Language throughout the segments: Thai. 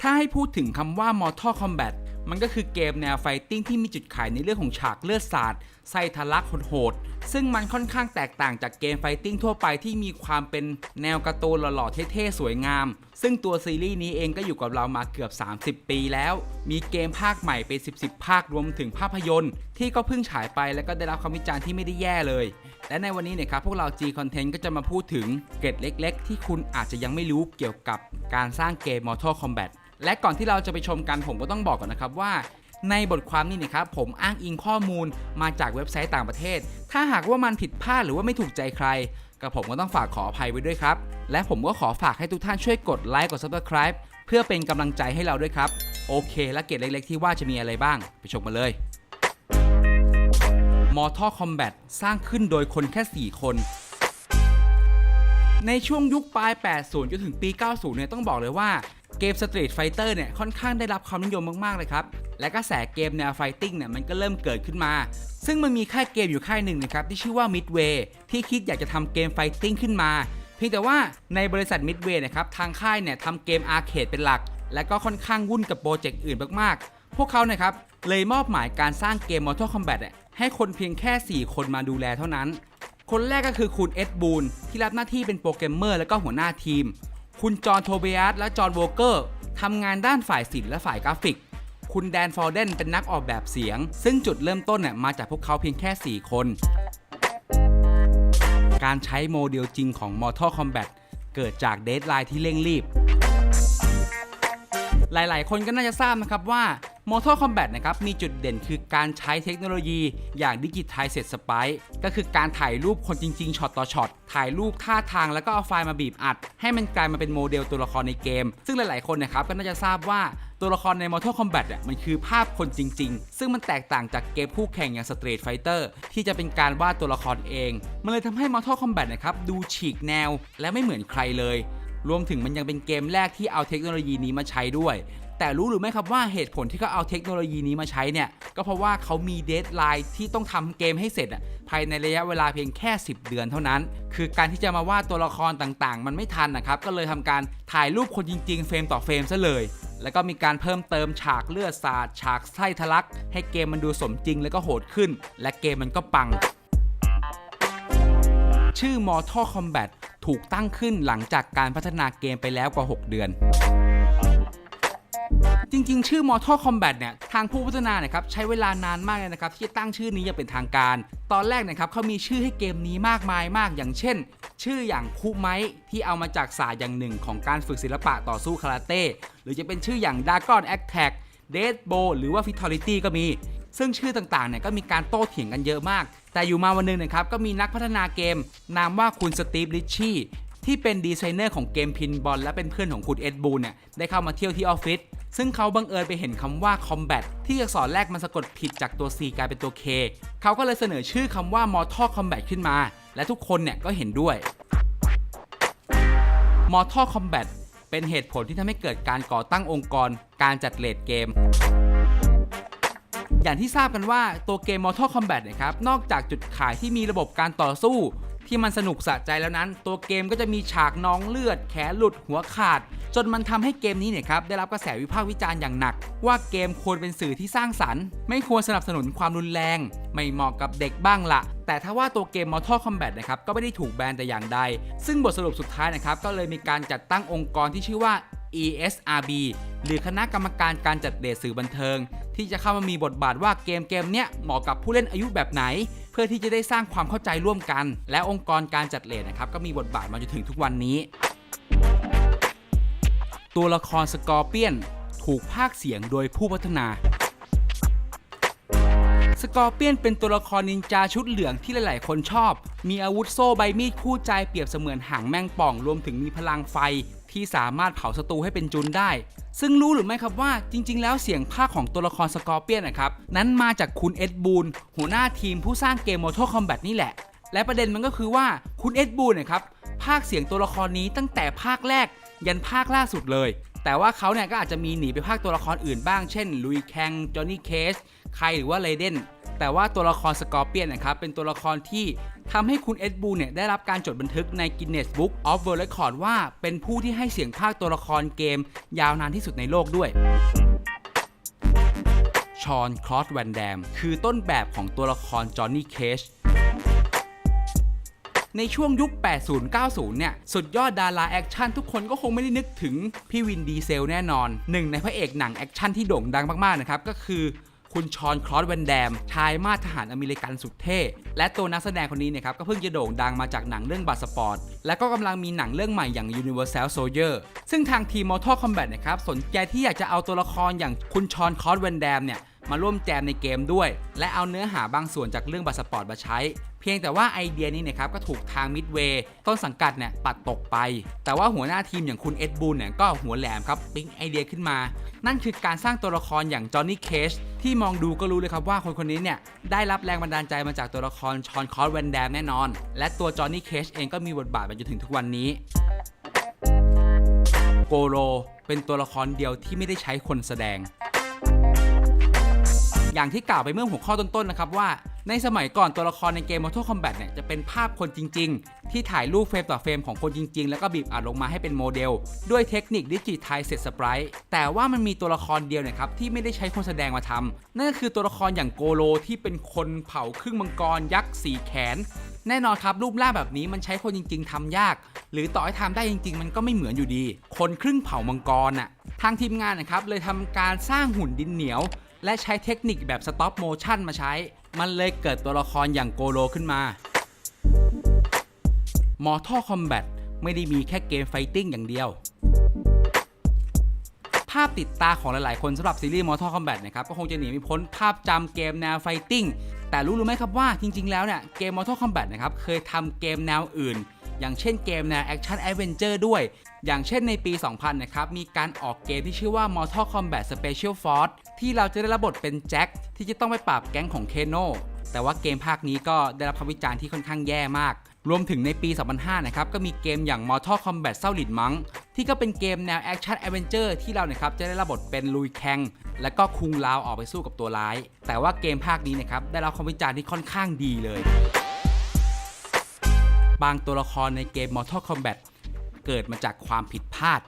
ถ้าให้พูดถึงคำว่า Mortal Kombat มันก็คือเกมแนวไฟติ้งที่มีจุดขายในเรื่องของฉากเลือดสาดไส้ทะลักโหดๆซึ่งมันค่อนข้างแตกต่างจากเกมไฟติ้งทั่วไปที่มีความเป็นแนวการ์ตูนหล่อๆเท่ๆสวยงาม ซึ่งตัวซีรีส์นี้เองก็อยู่กับเรามาเกือบ 30 ปีแล้ว มีเกมภาคใหม่เป็น 10 10ภาครวมถึงภาพยนตร์ ที่ก็เพิ่งฉายไปแล้วก็ได้รับคำวิจารณ์ที่ไม่ได้แย่เลย และในวันนี้เนี่ยครับพวกเรา G Content ก็จะมาพูดถึงเกร็ดเล็ก ๆ ที่คุณอาจจะยังไม่รู้เกี่ยวกับการสร้างเกม Mortal Kombat และก่อนที่เราจะไปชมกันผมก็ต้องบอกก่อนนะครับว่าในบทความนี้นะครับผมอ้างอิงข้อมูลมาจากเว็บไซต์ต่างประเทศ ถ้าหากว่ามันผิดพลาดหรือว่าไม่ถูกใจใครก็ผมก็ต้องฝากขออภัยไว้ด้วยครับ และผมก็ขอฝากให้ทุกท่านช่วยกดไลค์กด Subscribe เพื่อเป็นกำลังใจให้เราด้วยครับ โอเค และเกร็ดเล็กๆที่ว่าจะมีอะไรบ้าง ไปชมกันเลย Mortal Kombat สร้างขึ้นโดยคนแค่ 4 คน ในช่วงยุคปลาย 80 จนถึงปี 90 เนี่ยต้องบอกเลยว่า เกม Street Fighter เนี่ยค่อนข้างได้รับความนิยมมาก ๆ เลยครับ และกระแสเกมแนวไฟติ้งเนี่ยมันก็เริ่มเกิดขึ้นมา ซึ่งมันมีค่ายเกมอยู่ค่ายหนึ่งนะครับที่ชื่อว่า Midway ที่คิดอยากจะทำเกมไฟติ้งขึ้นมา เพียงแต่ว่าในบริษัท Midway นะครับทางค่ายเนี่ยทำเกมอาร์เคดเป็นหลัก และก็ค่อนข้างวุ่นกับโปรเจกต์อื่นมากๆ พวกเขานะครับเลยมอบหมายการสร้างเกม Mortal Kombat ให้คนเพียงแค่ 4 คนมาดูแลเท่านั้น คนแรกก็คือคุณเอ็ดบูนที่รับหน้าที่เป็นโปรแกรมเมอร์และก็หัวหน้าทีม คุณจอห์นโทเบียสและจอห์นโวเกอร์ทำงานด้านฝ่ายศิลป์และฝ่ายกราฟิก คุณแดนฟอร์เดนเป็นนักออกแบบเสียง ซึ่งจุดเริ่มต้นเนี่ยมาจากพวกเขาเพียงแค่ 4 คน การใช้โมเดลจริงของ Mortal Kombat เกิดจากเดทไลน์ที่เร่งรีบ หลายๆ คนก็น่าจะทราบนะครับว่า Mortal Kombat นะครับมีจุดเด่นคือการใช้เทคโนโลยีอย่างดิจิทัลเซตสไปก็คือการถ่ายรูปคนจริง ๆช็อตต่อช็อตถ่ายรูปท่าทางแล้วก็เอาไฟล์มาบีบอัด ให้มันกลายมาเป็นโมเดลตัวละครในเกม ซึ่งหลายๆคนนะครับก็น่าจะทราบว่าตัวละครใน Mortal Kombat อะมันคือภาพคนจริง ๆ ซึ่งมันแตกต่างจากเกมคู่แข่งอย่าง Street Fighter ที่จะเป็นการวาดตัวละครเอง มันเลยทำให้ Mortal Kombat นะครับดูฉีกแนวและไม่เหมือนใครเลย รวมถึงมันยังเป็นเกมแรกที่เอาเทคโนโลยีนี้มาใช้ด้วย แต่รู้หรือไม่ครับว่าเหตุผลที่เขาเอาเทคโนโลยีนี้มาใช้เนี่ย ก็เพราะว่าเขามีเดทไลน์ที่ต้องทำเกมให้เสร็จอะภายในระยะเวลาเพียงแค่ 10 เดือนเท่านั้น คือการที่จะมาวาดตัวละครต่างๆ มันไม่ทันนะครับ ก็เลยทำการถ่ายรูปคนจริง ๆ เฟรมต่อเฟรมซะเลย แล้วก็มีการเพิ่มเติมฉากเลือดสาดฉากไส้ทะลัก ให้เกมมันดูสมจริงแล้วก็โหดขึ้น และเกมมันก็ปัง ชื่อ Mortal Kombat ถูกตั้งขึ้นหลังจากการพัฒนาเกมไปแล้วกว่า 6 เดือน จริง ๆ ชื่อ Mortal Kombat เนี่ย ทางผู้พัฒนาเนี่ยครับ ใช้เวลานานมากเลยนะครับ ที่จะตั้งชื่อนี้อย่างเป็นทางการ ตอนแรกนะครับเขามีชื่อให้เกมนี้มากมายมาก อย่างเช่น ชื่ออย่างคุไมที่เอามาจากศาสตร์อย่างหนึ่งของการฝึกศิลปะต่อสู้คาราเต้ หรือจะเป็นชื่ออย่าง Dragon Attack Death Bow หรือว่า Fatality ก็มี ซึ่งชื่อต่างๆเนี่ยก็มีการโต้เถียงกันเยอะมาก แต่อยู่มาวันหนึงนะครับก็มีนักพัฒนาเกม นามว่าคุณสตีฟลิชชี่ที่เป็นดีไซเนอร์ของเกมพินบอลและเป็นเพื่อนของคุณเอ็ดบูนเนี่ยได้เข้ามาเที่ยวที่ออฟฟิศ ซึ่งเขาบังเอิญไปเห็นคำว่า Combat ที่อักษรแรกมันสะกดผิดจากตัว C กลายเป็นตัว K เขาก็เลยเสนอชื่อคำว่า Mortal Kombat ขึ้นมา และทุกคนเนี่ยก็เห็นด้วย Mortal Kombat เป็นเหตุผลที่ทำให้เกิดการก่อตั้งองค์กร การจัดเลดเกม อย่างที่ทราบกันว่าตัวเกม Mortal Kombat นะครับ นอกจากจุดขายที่มีระบบการต่อสู้ ที่มันสนุกสะใจแล้วนั้น ตัวเกมก็จะมีฉากน้องเลือด แขนหลุดหัวขาด จนมันทำให้เกมนี้เนี่ยครับได้รับกระแสวิพากษ์วิจารณ์อย่างหนัก ว่าเกมควรเป็นสื่อที่สร้างสรรค์ ไม่ควรสนับสนุนความรุนแรง ไม่เหมาะกับเด็กบ้างละแต่ถ้าว่าตัวเกม Mortal Kombat นะครับก็ไม่ได้ถูกแบนแต่อย่างใด ซึ่งบทสรุปสุดท้ายนะครับก็เลยมีการจัดตั้งองค์กรที่ชื่อว่า ESRB หรือคณะกรรมการการจัดเดทสื่อบันเทิง ที่จะเข้ามามีบทบาทว่าเกมเกมเนี้ยเหมาะกับผู้เล่นอายุแบบไหน เพื่อที่จะได้สร้างความเข้าใจร่วมกัน และองค์กรการจัดเลทนะครับก็มีบทบาทมาจนถึงทุกวันนี้ ตัวละครสกอร์เปียน ถูกพากย์เสียงโดยผู้พัฒนา สกอร์เปียนเป็นตัวละครนินจาชุดเหลืองที่หลาย ๆ คนชอบ มีอาวุธโซ่ใบมีดคู่ใจเปรียบเสมือนหางแมงป่องรวมถึงมีพลังไฟที่สามารถเผาศัตรูให้เป็นจุนได้ ซึ่งรู้หรือไม่ครับว่าจริง ๆ แล้วเสียงภาคของตัวละครสกอร์เปียนนะครับ นั้นมาจากคุณเอ็ดบูนหัวหน้าทีมผู้สร้างเกม Mortal Kombat นี่แหละ และประเด็นมันก็คือว่าคุณเอ็ดบูนนะครับภาคเสียงตัวละครนี้ตั้งแต่ภาคแรก ยันภาคล่าสุดเลย แต่ว่าเขาเนี่ยก็อาจจะมีหนีไปภาคตัวละครอื่นบ้าง เช่นลุยแคงจอห์นนี่เคสใครหรือว่าเลเดนแต่ว่าตัวละครสกอร์เปียนนะครับเป็นตัวละครที่ทำให้คุณเอ็ดบูเนี่ยได้รับการจดบันทึกใน Guinness Book of World Record ว่าเป็นผู้ที่ให้เสียงภาคตัวละครเกม ยาวนานที่สุดในโลกด้วยชอนคลอสแวนแดมคือต้นแบบของตัวละครจอห์นนี่เคช ในช่วงยุค 80-90 เนี่ย สุดยอดดาราแอคชั่นทุกคนก็คงไม่ได้นึกถึงพี่วินดีเซลแน่นอน หนึ่งในพระเอกหนังแอคชั่นที่โด่งดังมากๆนะครับก็คือคุณชอนคลอสแวนแดม ชายมาตรทหารอเมริกันสุดเท่ และตัวนักแสดงคนนี้เนะครับ ก็เพิ่งจะโด่งดังมาจากหนังเรื่องบัตสปอร์ต และก็กำลังมีหนังเรื่องใหม่อย่าง Universal Soldier ซึ่งทางทีม Mortal Kombat นะครับ สนใจที่อยากจะเอาตัวละครอย่างคุณชอนคลอสแวนแดมเนี่ย มาร่วมแจมในเกมด้วย และเอาเนื้อหาบางส่วนจากเรื่องบัตสปอร์ตมาใช้ เพียงแต่ว่าไอเดียนี้นะครับก็ถูกทางมิดเวย์ต้นสังกัดเนี่ยปัดตกไป แต่ว่าหัวหน้าทีมอย่างคุณเอ็ดบูนเนี่ยก็หัวแหลมครับปิ๊งไอเดียขึ้นมา นั่นคือการสร้างตัวละครอย่างจอห์นนี่เคชที่มองดูก็รู้เลยครับว่าคนคนนี้เนี่ยได้รับแรงบันดาลใจมาจากตัวละครชอนคอสแวนแดมแน่นอน และตัวจอห์นนี่เคชเองก็มีบทบาทมาจนถึงทุกวันนี้โกโรเป็นตัวละครเดียวที่ไม่ได้ใช้คนแสดง อย่างที่กล่าวไปเมื่อหัวข้อต้นๆนะครับว่าในสมัยก่อนตัวละครในเกม Mortal Kombat เนี่ยจะเป็นภาพคนจริง ๆ ที่ถ่ายรูปเฟรมต่อเฟรมของคนจริง ๆ แล้วก็บีบอัดลงมาให้เป็นโมเดล ด้วยเทคนิคดิจิทัลเซตสปรายแต่ว่ามันมีตัวละครเดียวเนี่ยครับที่ไม่ได้ใช้คนแสดงมาทำนั่นก็คือตัวละครอย่างโกโลที่เป็นคนเผาครึ่งมังกรยักษ์สีแขน แน่นอนครับรูปร่างแบบนี้มันใช้คนจริง ๆทำยาก หรือต่อให้ทำได้จริง ๆ มันก็ไม่เหมือนอยู่ดี คนครึ่งเผามังกรน่ะทางทีมงานนะครับเลยทำการสร้างหุ่นดินเหนียว และใช้เทคนิคแบบสต็อปโมชั่นมาใช้ มันเลยเกิดตัวละครอย่างโกโลขึ้นมา Mortal Kombat ไม่ได้มีแค่เกมไฟติ้งอย่างเดียว ภาพติดตาของหลายๆ คนสำหรับซีรีส์ Mortal Kombat นะครับ ก็คงจะหนีไม่พ้นภาพจำเกมแนวไฟติ้ง แต่รู้หรือไม่ครับว่าจริง ๆ แล้วเนี่ยเกม Mortal Kombat นะครับเคยทำเกมแนวอื่น อย่างเช่นเกมแนว Action Adventure ด้วย อย่างเช่นในปี 2000 นะครับ มีการออกเกมที่ชื่อว่า Mortal Kombat Special Force ที่เราจะได้รับบทเป็นแจ็คที่จะต้องไปปราบแก๊งของเคโนแต่ว่าเกมภาคนี้ก็ได้รับคำวิจารณ์ที่ค่อนข้างแย่มาก รวมถึงในปี 2005 นะครับ ก็มีเกมอย่าง Mortal Kombat เศร้าหลินมังที่ก็เป็นเกมแนว Action Adventure ที่เรานะครับจะได้รับบทเป็นลุยแคงและก็คุงลาวออกไปสู้กับตัวร้าย แต่ว่าเกมภาคนี้นะครับได้รับคำวิจารณ์ที่ค่อนข้างดีเลย บางตัวละครในเกม Mortal Kombat เกิดมาจากความผิดพลาด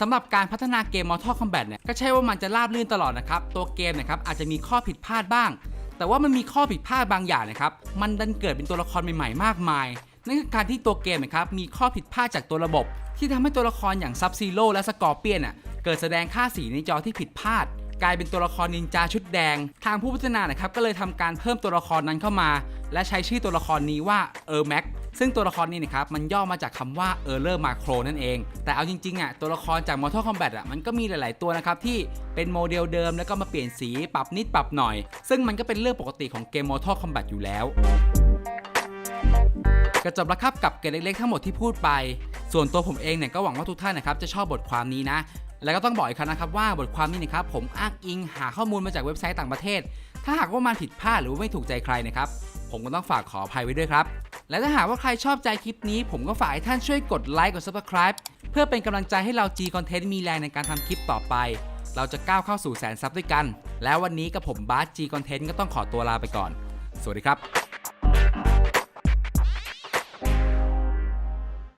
สำหรับการพัฒนาเกม Mortal Kombat เนี่ยก็ใช่ว่ามันจะราบรื่นตลอดนะครับ ตัวเกมนะครับอาจจะมีข้อผิดพลาดบ้าง แต่ว่ามันมีข้อผิดพลาดบางอย่างนะครับ มันดันเกิดเป็นตัวละครใหม่ๆ มากมาย นั่นคือการที่ตัวเกมนะครับมีข้อผิดพลาดจากตัวระบบ ที่ทำให้ตัวละครอย่างซับซีโร่และสกอร์เปียนอะเกิดแสดงค่าสีในจอที่ผิดพลาด กลายเป็นตัวละครนินจาชุดแดง ทางผู้พัฒนานะครับก็เลยทำการเพิ่มตัวละครนั้นเข้ามา และใช้ชื่อตัวละครนี้ว่าเออร์แม็กซึ่งตัวละครนี้นะครับมันย่อมาจากคำว่า Error Macro นั่นเอง แต่เอาจริงๆอะตัวละครจาก Mortal Kombat อะมันก็มีหลาย ๆ ตัวนะครับที่เป็นโมเดลเดิมแล้วก็มาเปลี่ยนสีปรับนิดปรับหน่อย ซึ่งมันก็เป็นเรื่องปกติของเกม Mortal Kombat อยู่แล้วก็จบแล้วครับกับเกร็ดเล็กๆทั้งหมดที่พูดไป ส่วนตัวผมเองเนี่ยก็หวังว่าทุกท่านนะครับจะชอบบทความนี้นะ แล้วก็ต้องบอกอีกครั้งนะครับว่าบทความนี้นะครับผมอ้างอิงหาข้อมูลมาจากเว็บไซต์ต่างประเทศ ถ้าหากว่ามันผิดพลาดหรือไม่ถูกใจใครนะครับผมก็ต้องฝากขออภัยไว้ด้วยครับ และถ้าหากว่าใครชอบใจคลิปนี้ ผมก็ฝากให้ท่านช่วยกดไลค์กด subscribe เพื่อเป็นกำลังใจให้เรา G Content มีแรงในการทำคลิปต่อไป เราจะก้าวเข้าสู่แสนซับด้วยกัน แล้ววันนี้กับผมบาส G Content ก็ต้องขอตัวลาไปก่อน สวัสดีครับ